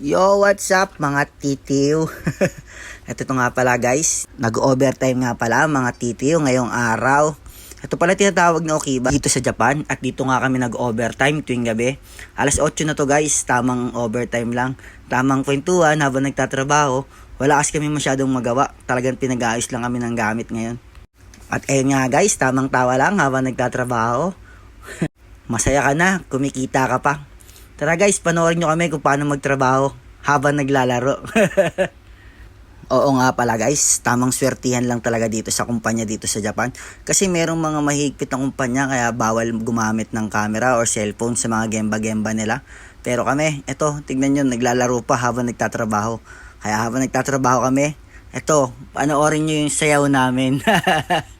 Yo, what's up mga titiw? Ito to nga pala guys, nag-overtime nga pala mga titiw ngayong araw. Ito pala tinatawag na Okiba dito sa Japan at dito nga kami nag-overtime tuwing gabi. Alas 8 na to guys, tamang overtime lang. Tamang kwentuhan habang nagtatrabaho. Wala kasi kami masyadong magawa. Talagang pinag-aayos lang kami ng gamit ngayon. At ayun nga guys, tamang tawa lang habang nagtatrabaho. Masaya ka na, kumikita ka pa. Tara guys, panoorin nyo kami kung paano magtrabaho habang naglalaro. Oo nga pala guys, tamang swertihan lang talaga dito sa kumpanya dito sa Japan. Kasi merong mga mahigpit na kumpanya kaya bawal gumamit ng camera or cellphone sa mga gemba-gemba nila. Pero kami, eto, tignan nyo, naglalaro pa habang nagtatrabaho. Kaya habang nagtatrabaho kami, eto, panoorin nyo yung sayaw namin.